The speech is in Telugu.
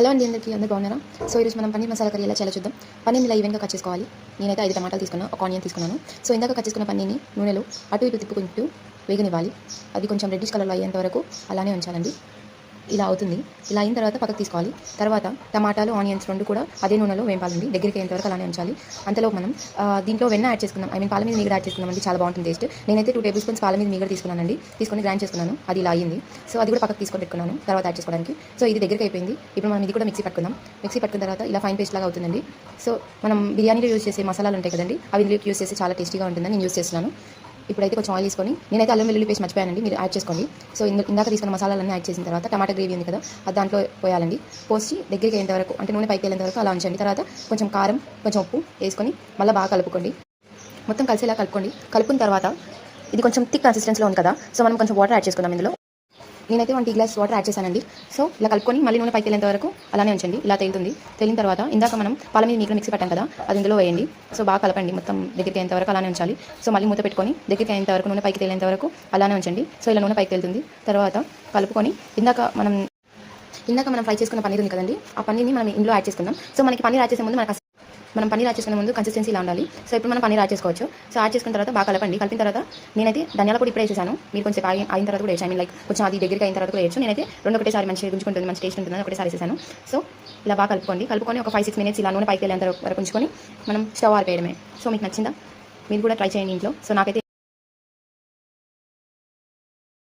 హలో అండి అందరికీ అందరూ బాగున్నారా? సో ఈరోజు మనం పన్నీర్ మసాలా కర్రీ ఎలా చేయాలో చూద్దాం. పన్నీర్ ఇలా ఈవెన్గా కట్ చేసుకోవాలి. నేనైతే ఐదు టమాటాలు తీసుకున్నాను ఒక ఆనియన్ తీసుకున్నాను. సో ఇందాక కట్ చేసుకున్న పన్నీర్ని నూనెలో అటు ఇటు తిప్పుకుంటూ వేగనివ్వాలి. అది కొంచెం రెడ్డిష్ కలర్లో అయ్యేంత వరకు అలానే ఉంచాలండి. ఇలా అవుతుంది. ఇలా అయిన తర్వాత పక్కకు తీసుకోవాలి. తర్వాత టమాటాలు ఆనియన్స్ రెండు కూడా అదే నూనెలో వేపాలండి. దగ్గరికి అయ్యేంతవరకు అలానే ఉంచాలి. అంతలో మనం దీంట్లో వెన్న యాడ్ చేసుకుందాం. ఐ మీన్ పాల మీద మీగడ యాడ్ చేసుకున్నామండి చాలా బాగుంటుంది టేస్ట్ నేనైతే టూ టేబుల్ స్పూన్స్ పాల మీద మీగడ తీసుకున్నానండి. తీసుకొని గ్రైండ్ చేసుకున్నాను. అది ఇలా అయ్యింది. సో అది కూడా పక్కకు తీసుకొని పెట్టుకున్నాను తర్వాత యాడ్ చేసుకోవడానికి. సో ఇది దగ్గరికి అయిపోయింది. ఇప్పుడు మనం ఇది కూడా మిక్సీ పట్టుకుందాం. మిక్సీ పట్టుకున్న తర్వాత ఇలా ఫైన్ పేస్ట్ లాగా అవుతుందండి. సో మనం బిర్యానీలో యూస్ చేసే మసాలాలు ఉంటాయి కదండి. అవి ఇందులో యూస్ చేసి చాలా టేస్టీగా ఉంటుందని నేను యూస్ చేస్తున్నాను. ఇప్పుడైతే కొంచెం ఆయిల్ తీసుకొని నేనైతే అల్లం వెల్లుల్లి పేస్ట్ మర్చిపోయానండి మీరు యాడ్ చేసుకోండి. సో ఇందాక తీసుకున్న మసాలాలన్నీ యాడ్ చేసిన తర్వాత టమాటా గ్రేవీ ఉంది కదా అది దాంట్లో పోయాలండి. పోసి దగ్గరికి అయ్యేంత వరకు అంటే నూనె పైకి వెళ్ళేంత వరకు అలా ఉంచండి. తర్వాత కొంచెం కారం కొంచెం ఉప్పు వేసుకొని మళ్ళీ బాగా కలుపుకోండి. మొత్తం కలిసేలా కలుపుకోండి. కలుపుకున్న తర్వాత ఇది కొంచెం థిక్ కన్సిస్టెన్సీలో ఉంది కదా సో మనం కొంచెం వాటర్ యాడ్ చేసుకుందాం ఇందులో. నేనైతే one tea glass water add చేశానండి. సో ఇలా కలుపుకొని మళ్ళీ నూనె పైకి వెళ్ళేంత వరకు అలానే ఉంచండి. ఇలా తేలుతుంది. తేలిన తర్వాత ఇందాక మనం పాల మీద మీకు మిక్సీ పెట్టాం కదా అది ఇందులో వేయండి. సో బాగా కలపండి. మొత్తం దగ్గరికి అయ్యేంత వరకు అలానే ఉంచాలి. సో మళ్ళీ మూత పెట్టుకొని దగ్గరికి అయ్యేంత వరకు నూనె పైకి తేలేంత వరకు అలానే ఉంచండి. సో ఇలా నూనె పైకి వెళ్తుంది తర్వాత కలుపుకొని ఇందాక మనం ఇందాక మనం ఫ్రై చేసుకున్న పన్నీర్ ఉంది కదండి ఆ పన్నీర్ని మనం ఇందులో యాడ్ చేసుకుందాం. సో మనకి పన్నీర్ యాడ్ చేసే ముందు మనకు మనం పన్నీర్ యాడ్ చేసుకునే ముందు కన్సిస్టెన్సీ ఇలా ఉండాలి. సో ఇప్పుడు మనం పన్నీర్ యాడ్ చేసుకోవచ్చు సో యాడ్ చేసుకున్న తర్వాత బాగా కలపండి. కలిపిన తర్వాత నేనైతే ధనియాల పొడి ఇప్పుడే వేసేసాను. మీరు కొంచెం ఆగి- అయిన తర్వాత కూడా వేసాను లైక్ కొంచెం అది దగ్గరికి అయిన తర్వాత కూడా వేయచ్చు. నేనైతే రెండు ఒకటేసారి మంచిగా గుంజుకుంటుంది మంచి టేస్ట్ ఉంటుంది ఒకటేసారి వేసేసాను. సో ఇలా బాగా కలుపుకోండి. కలుపుకొని ఒక ఫైవ్ సిక్స్ మినిట్స్ ఇలా నూనె పైకి వెళ్ళేంత వరకు ఉంచుకొని మనం స్టవ్ ఆరిపోయడమే. సో మీకు నచ్చిందా? మీరు కూడా ట్రై చేయండి ఇంట్లో. సో నాకైతే